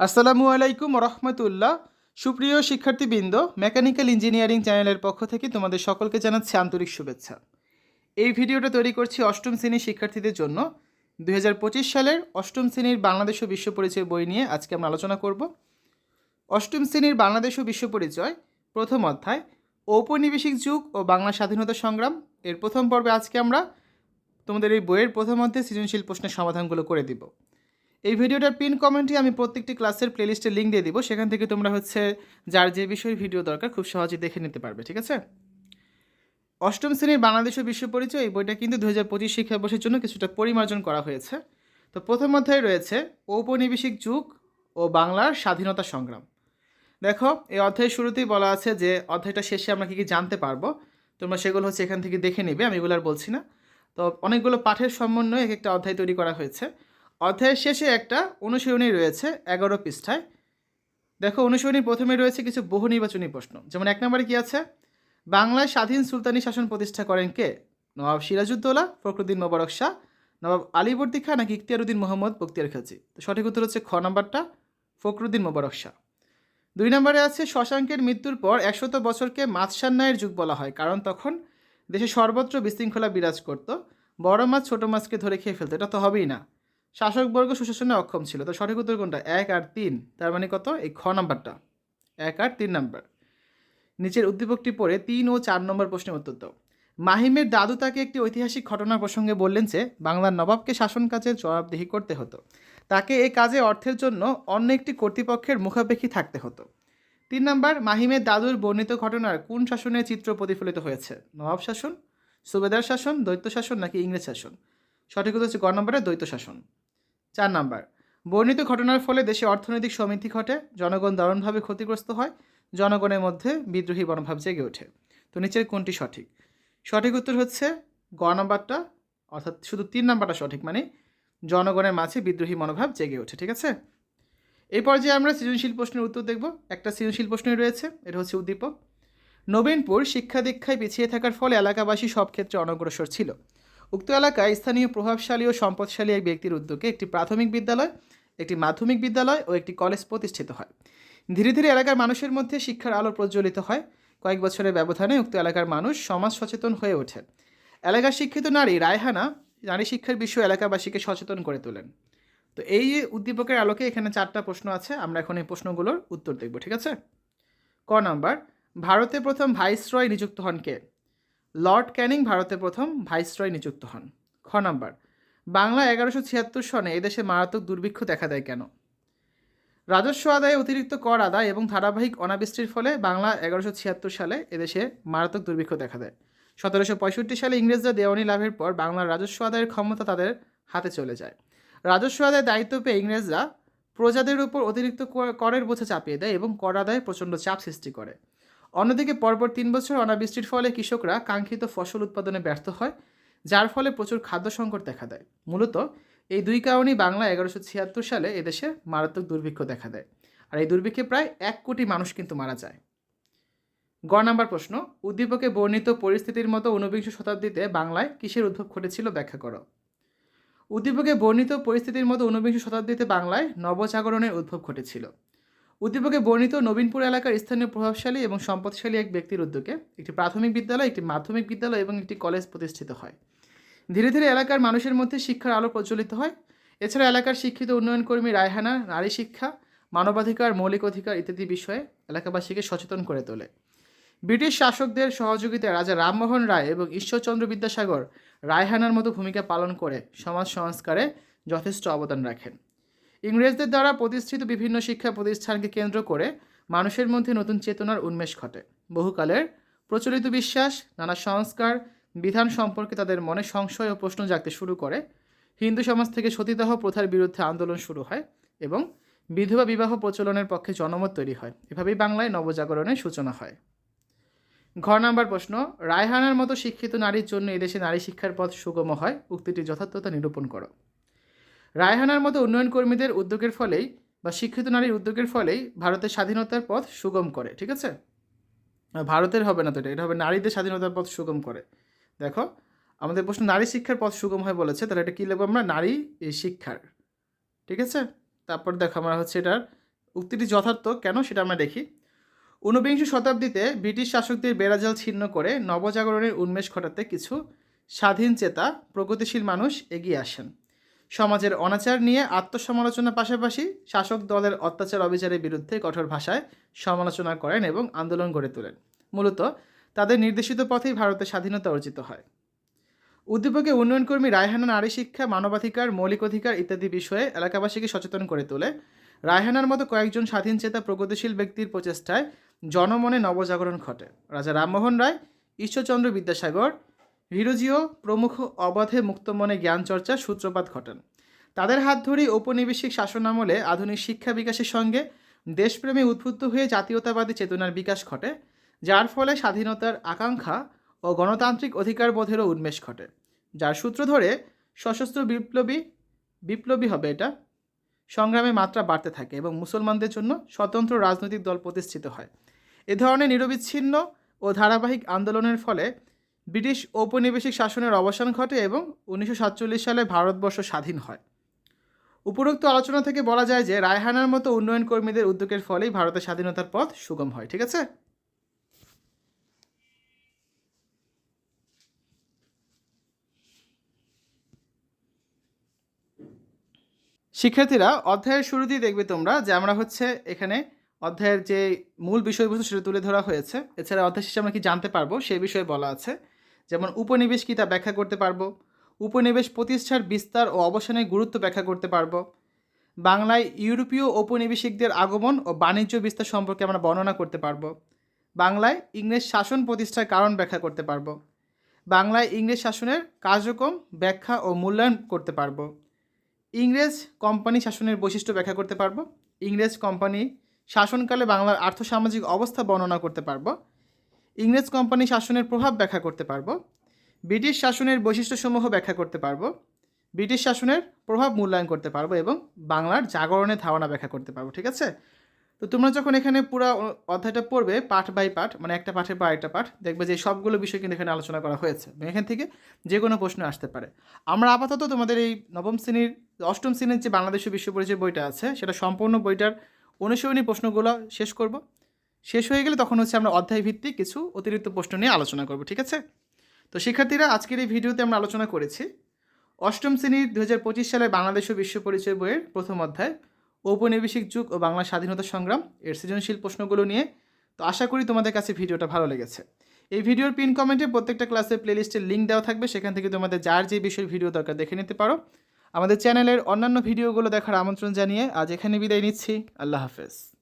আসসালামু আলাইকুম রহমতুল্লাহ সুপ্রিয় শিক্ষার্থীবৃন্দ, মেকানিক্যাল ইঞ্জিনিয়ারিং চ্যানেলের পক্ষ থেকে তোমাদের সকলকে জানাচ্ছি আন্তরিক শুভেচ্ছা। এই ভিডিওটা তৈরি করছি অষ্টম শ্রেণির শিক্ষার্থীদের জন্য। দু হাজার পঁচিশ সালের অষ্টম শ্রেণির বাংলাদেশ ও বিশ্ব পরিচয় বই নিয়ে আজকে আমরা আলোচনা করব। অষ্টম শ্রেণির বাংলাদেশ ও বিশ্ব পরিচয়, প্রথম অধ্যায়, ঔপনিবেশিক যুগ ও বাংলা স্বাধীনতা সংগ্রাম। এর প্রথম পর্বে আজকে আমরা তোমাদের এই বইয়ের প্রথম অধ্যায়ে সৃজনশীল প্রশ্নের সমাধানগুলো করে দিব। এই ভিডিওটার পিন কমেন্টে আমি প্রত্যেকটি ক্লাসের প্লেলিস্টের লিঙ্ক দিয়ে দিব। সেখান থেকে তোমরা হচ্ছে যার যে বিষয়ের ভিডিও দরকার খুব সহজে দেখে নিতে পারবে, ঠিক আছে? অষ্টম শ্রেণির বাংলাদেশ বিশ্ব পরিচয়, এই বইটা কিন্তু দু হাজার পঁচিশ শিক্ষাবর্ষের জন্য কিছুটা পরিমার্জন করা হয়েছে। তো প্রথম অধ্যায়ে রয়েছে, ঔপনিবেশিক যুগ ও বাংলার স্বাধীনতা সংগ্রাম। দেখো, এই অধ্যায়ের শুরুতেই বলা আছে যে অধ্যায়টা শেষে আমরা কী কী জানতে পারব, তোমরা সেগুলো হচ্ছে এখান থেকে দেখে নেবে, আমি এগুলো আর বলছি না। তো অনেকগুলো পাঠের সমন্বয়ে এক একটা অধ্যায় তৈরি করা হয়েছে। অধ্যায়ের শেষে একটা অনুশীলনী রয়েছে এগারো পৃষ্ঠায়। দেখো, অনুশীলনীর প্রথমে রয়েছে কিছু বহু নির্বাচনী প্রশ্ন। যেমন এক নম্বরে কি আছে? বাংলায় স্বাধীন সুলতানি শাসন প্রতিষ্ঠা করেন কে? নবাব সিরাজউদ্দৌলা, ফখরুদ্দিন মোবারক শাহ, নবাব আলীবর্দী খাঁ নাকি ইখতিয়ারুদ্দিন মোহাম্মদ বক্তিয়ার খাজি তো সঠিক উত্তর হচ্ছে খ নাম্বারটা, ফখরুদ্দিন মোবারক শাহ। দুই নম্বরে আছে, শশাঙ্কের মৃত্যুর পর একশত বছরকে মাছসান্নায়ের যুগ বলা হয়, কারণ তখন দেশে সর্বত্র বিশৃঙ্খলা বিরাজ করত। বড় মাছ ছোট মাছকে ধরে খেয়ে ফেলতো, এটা তো হবেই না। শাসকবর্গ সুশাসনে অক্ষম ছিল। তো সঠিক উত্তর কোনটা? এক আর তিন। তার মানে কত? এই খ নাম্বারটা। এক আর তিন নাম্বার। নিচের উদ্দীপকটি পড়ে তিন ও চার নম্বর প্রশ্নের উত্তর দাও। মাহিমের দাদু তাকে একটি ঐতিহাসিক ঘটনা প্রসঙ্গে বললেন যে, বাংলার নবাবকে শাসন কাজে জবাবদিহি করতে হতো। তাকে এ কাজে অর্থের জন্য অন্য একটি কর্তৃপক্ষের মুখাপেক্ষী থাকতে হতো। তিন নম্বর, মাহিমের দাদুর বর্ণিত ঘটনার কোন শাসনের চিত্র প্রতিফলিত হয়েছে? নবাব শাসন, সুবেদার শাসন দ্বৈত শাসন নাকি ইংরেজ শাসন? সঠিক হচ্ছে গ নম্বরে দ্বৈত শাসন। চার নাম্বার। বর্ণিত ঘটনার ফলে দেশে অর্থনৈতিক সমৃদ্ধি ঘটে, জনগণ দারুণভাবে ক্ষতিগ্রস্ত হয়, জনগণের মধ্যে বিদ্রোহী মনোভাব জেগে ওঠে। তো নিচের কোনটি সঠিক? সঠিক উত্তর হচ্ছে গ নাম্বারটা, অর্থাৎ শুধু তিন নাম্বারটা সঠিক মানে জনগণের মাঝে বিদ্রোহী মনোভাব জেগে ওঠে, ঠিক আছে? এই পর্যায়ে আমরা সৃজনশীল প্রশ্নের উত্তর দেখব। একটা সৃজনশীল প্রশ্নই রয়েছে, এটা হচ্ছে উদ্দীপক। নবীনপুর শিক্ষা দীক্ষায় পিছিয়ে থাকার ফলে এলাকাবাসী সব ক্ষেত্রে অনগ্রসর ছিল। উক্ত এলাকায় স্থানীয় প্রভাবশালী ও সম্পদশালী এক ব্যক্তির উদ্যোগে একটি প্রাথমিক বিদ্যালয়, একটি মাধ্যমিক বিদ্যালয় ও একটি কলেজ প্রতিষ্ঠিত হয়। ধীরে ধীরে এলাকার মানুষের মধ্যে শিক্ষার আলো প্রজ্বলিত হয়। কয়েক বছরের ব্যবধানে উক্ত এলাকার মানুষ সমাজ সচেতন হয়ে ওঠে এলাকার শিক্ষিত নারী রায়হানা নারী শিক্ষার বিষয়ে এলাকাবাসীকে সচেতন করে তোলেন। তো এই উদ্দীপকের আলোকে এখানে চারটা প্রশ্ন আছে, আমরা এখন এই প্রশ্নগুলোর উত্তর দেখব, ঠিক আছে? ক নাম্বার, ভারতে প্রথম ভাইসরয় নিযুক্ত হন কে? লর্ড ক্যানিং ভারতের প্রথম ভাইসরয় নিযুক্ত হন। খ নাম্বার, বাংলা এগারোশো ছিয়াত্তর সনে এদেশে মারাত্মক দুর্ভিক্ষ দেখা দেয় কেন? রাজস্ব আদায়ে অতিরিক্ত কর আদায় এবং ধারাবাহিক অনাবৃষ্টির ফলে বাংলা এগারোশো ছিয়াত্তর সালে এদেশে মারাত্মক দুর্ভিক্ষ দেখা দেয়। সতেরোশো পঁয়ষট্টি সালে ইংরেজরা দেওয়ানি লাভের পর বাংলার রাজস্ব আদায়ের ক্ষমতা তাদের হাতে চলে যায়। রাজস্ব আদায়ের দায়িত্ব পেয়ে ইংরেজরা প্রজাদের উপর অতিরিক্ত করের বোঝা চাপিয়ে দেয় এবং কর আদায়ে প্রচণ্ড চাপ সৃষ্টি করে। অন্যদিকে পরপর তিন বছর অনাবৃষ্টির ফলে কৃষকরা কাঙ্ক্ষিত ফসল উৎপাদনে ব্যর্থ হয়, যার ফলে প্রচুর খাদ্য সংকট দেখা দেয়। মূলত এই দুই কারণেই বাংলা এগারোশো ছিয়াত্তর সালে এদেশে মারাত্মক দুর্ভিক্ষ দেখা দেয়। আর এই দুর্ভিক্ষে প্রায় এক কোটি মানুষ কিন্তু মারা যায়। গ নাম্বার প্রশ্ন, উদ্দীপকে বর্ণিত পরিস্থিতির মতো ঊনবিংশ শতাব্দীতে বাংলায় কিসের উদ্ভব ঘটেছিল ব্যাখ্যা করো। উদ্দীপকে বর্ণিত পরিস্থিতির মতো ঊনবিংশ শতাব্দীতে বাংলায় নবজাগরণের উদ্ভব ঘটেছিল। উদ্দীপকে বর্ণিত নবীনপুর এলাকার স্থানীয় প্রভাবশালী এবং সম্পদশালী এক ব্যক্তির উদ্যোগে একটি প্রাথমিক বিদ্যালয়, একটি মাধ্যমিক বিদ্যালয় এবং একটি কলেজ প্রতিষ্ঠিত হয়। ধীরে ধীরে এলাকার মানুষের মধ্যে শিক্ষার আলো প্রচলিত হয়। এছাড়া এলাকার শিক্ষিত উন্নয়ন কর্মী রায়হানা, নারী শিক্ষা, মানবাধিকার, মৌলিক অধিকার ইত্যাদি বিষয়ে এলাকাবাসীকে সচেতন করে তোলে। ব্রিটিশ শাসকদের সহযোগিতায় রাজা রামমোহন রায় এবং ঈশ্বরচন্দ্র বিদ্যাসাগর রায়হানার মতো ভূমিকা পালন করে সমাজ সংস্কারে যথেষ্ট অবদান রাখেন। ইংরেজদের দ্বারা প্রতিষ্ঠিত বিভিন্ন শিক্ষা প্রতিষ্ঠানকে কেন্দ্র করে মানুষের মধ্যে নতুন চেতনার উন্মেষ ঘটে। বহুকালের প্রচলিত বিশ্বাস, নানা সংস্কার, বিধান সম্পর্কে তাদের মনে সংশয় ও প্রশ্ন জাগতে শুরু করে। হিন্দু সমাজ থেকে সতীদাহ প্রথার বিরুদ্ধে আন্দোলন শুরু হয় এবং বিধবা বিবাহ প্রচলনের পক্ষে জনমত তৈরি হয়। এভাবেই বাংলায় নবজাগরণের সূচনা হয়। ঘ নাম্বার প্রশ্ন, রায়হানার মতো শিক্ষিত নারীর জন্য এদেশে নারী শিক্ষার পথ সুগম হয়? উক্তিটি যথার্থতা নিরূপণ করো। রায়হানার মতো উন্নয়ন কর্মীদের উদ্যোগের ফলেই বা শিক্ষিত নারীর উদ্যোগের ফলেই ভারতের স্বাধীনতার পথ সুগম করে, ঠিক আছে? ভারতের হবে না তো এটা এটা হবে নারীদের স্বাধীনতার পথ সুগম করে। দেখো, আমাদের প্রশ্ন, নারী শিক্ষার পথ সুগম হয় বলেছে, তাহলে এটা কী লিখব আমরা? নারী শিক্ষার, ঠিক আছে? তারপর দেখো আমরা হচ্ছে এটার উক্তিটি যথার্থ কেন সেটা আমরা দেখি। ঊনবিংশ শতাব্দীতে ব্রিটিশ শাসকদের বেড়াজাল ছিন্ন করে নবজাগরণের উন্মেষ ঘটাতে কিছু স্বাধীন চেতা, প্রগতিশীল মানুষ এগিয়ে আসেন। সমাজের অনাচার নিয়ে আত্মসমালোচনার পাশাপাশি শাসক দলের অত্যাচার অবিচারের বিরুদ্ধে কঠোর ভাষায় সমালোচনা করেন এবং আন্দোলন গড়ে তোলেন। মূলত তাদের নির্দেশিত পথেই ভারতের স্বাধীনতা অর্জিত হয়। উদ্দীপকে উন্নয়নকর্মী রায়হানা নারী শিক্ষা, মানবাধিকার, মৌলিক অধিকার ইত্যাদি বিষয়ে এলাকাবাসীকে সচেতন করে তোলে। রায়হানার মতো কয়েকজন স্বাধীন চেতা প্রগতিশীল ব্যক্তির প্রচেষ্টায় জনমনে নবজাগরণ ঘটে। রাজা রামমোহন রায়, ঈশ্বরচন্দ্র বিদ্যাসাগর হিরোজিও প্রমুখ অবাধে মুক্তমনে জ্ঞান চর্চা সূত্রপাত ঘটান। তাদের হাত ধরেই ঔপনিবেশিক শাসনামলে আধুনিক শিক্ষা বিকাশের সঙ্গে দেশপ্রেমে উদ্বুদ্ধ হয়ে জাতীয়তাবাদী চেতনার বিকাশ ঘটে, যার ফলে স্বাধীনতার আকাঙ্ক্ষা ও গণতান্ত্রিক অধিকারবোধেরও উন্মেষ ঘটে। যার সূত্র ধরে সশস্ত্র বিপ্লবী বিপ্লবী হবে এটা। সংগ্রামে মাত্রা বাড়তে থাকে এবং মুসলমানদের জন্য স্বতন্ত্র রাজনৈতিক দল প্রতিষ্ঠিত হয়। এ ধরনের নিরবিচ্ছিন্ন ও ধারাবাহিক আন্দোলনের ফলে ব্রিটিশ ঔপনিবেশিক শাসনের অবসান ঘটে এবং উনিশশো সাতচল্লিশ সালে ভারতবর্ষ স্বাধীন হয়। উপরোক্ত আলোচনা থেকে বলা যায় যে, রায়হানার মতো উন্নয়ন কর্মীদের উদ্যোগের ফলেই ভারতের স্বাধীনতার পথ সুগম হয়, ঠিক আছে? শিক্ষার্থীরা, অধ্যায়ের শুরু শুরুতেই দেখবে তোমরা যে, আমরা হচ্ছে এখানে অধ্যায়ের যে মূল বিষয়বস্তু সেটা তুলে ধরা হয়েছে। এছাড়া অধ্যায় শেষে আমরা কি জানতে পারব, সেই বিষয়ে বলা আছে। যেমন উপনিবেশ তা ব্যাখ্যা করতে পারব? উপনিবেশ প্রতিষ্ঠার বিস্তার ও অবসানের গুরুত্ব ব্যাখ্যা করতে পারব। বাংলায় ইউরোপীয় ঔপনিবেশিকদের আগমন ও বাণিজ্য বিস্তার সম্পর্কে আমরা বর্ণনা করতে পারব। বাংলায় ইংরেজ শাসন প্রতিষ্ঠার কারণ ব্যাখ্যা করতে পারব। বাংলায় ইংরেজ শাসনের কার্যক্রম ব্যাখ্যা ও মূল্যায়ন করতে পারব। ইংরেজ কোম্পানি শাসনের বৈশিষ্ট্য ব্যাখ্যা করতে পারব। ইংরেজ কোম্পানি শাসনকালে বাংলার আর্থসামাজিক অবস্থা বর্ণনা করতে পারব। ইংরেজ কোম্পানি শাসনের প্রভাব ব্যাখ্যা করতে পারব, ব্রিটিশ শাসনের বৈশিষ্ট্যসমূহ ব্যাখ্যা করতে পারব, ব্রিটিশ শাসনের প্রভাব মূল্যায়ন করতে পারব এবং বাংলার জাগরণের ধারণা ব্যাখ্যা করতে পারব, ঠিক আছে? তো তোমরা যখন এখানে পুরো অধ্যায়টা পড়বে পাঠ বাই পাঠ মানে একটা পাঠের পর একটা পাঠ দেখবে যে সবগুলো বিষয় কিন্তু এখানে আলোচনা করা হয়েছে। এখান থেকে যে কোনো প্রশ্ন আসতে পারে। আমরা আপাতত তোমাদের এই নবম শ্রেণির, অষ্টম শ্রেণির যে বাংলাদেশের বিশ্ব পরিচয় বইটা আছে, সেটা সম্পূর্ণ বইটার অনুশীলনী প্রশ্নগুলো শেষ করব। শেষ হয়ে গেলে তখন হচ্ছে আমরা অধ্যায় ভিত্তিক কিছু অতিরিক্ত প্রশ্ন নিয়ে আলোচনা করব, ঠিক আছে? তো শিক্ষার্থীরা, আজকের এই ভিডিওতে আমরা আলোচনা করেছি অষ্টম শ্রেণির দু হাজার পঁচিশ সালে বাংলাদেশ ও বিশ্ব পরিচয় বইয়ের প্রথম অধ্যায়, ঔপনিবেশিক যুগ ও বাংলা স্বাধীনতা সংগ্রাম এর সৃজনশীল প্রশ্নগুলো নিয়ে। তো আশা করি তোমাদের কাছে ভিডিওটা ভালো লেগেছে। এই ভিডিওর পিন কমেন্টে প্রত্যেকটা ক্লাসের প্লেলিস্টের লিঙ্ক দেওয়া থাকবে, সেখান থেকে তোমাদের যার যে বিষয়ের ভিডিও দরকার দেখে নিতে পারো। আমাদের চ্যানেলের অন্যান্য ভিডিওগুলো দেখার আমন্ত্রণ জানিয়ে আজ এখানে বিদায় নিচ্ছি। আল্লাহ হাফেজ।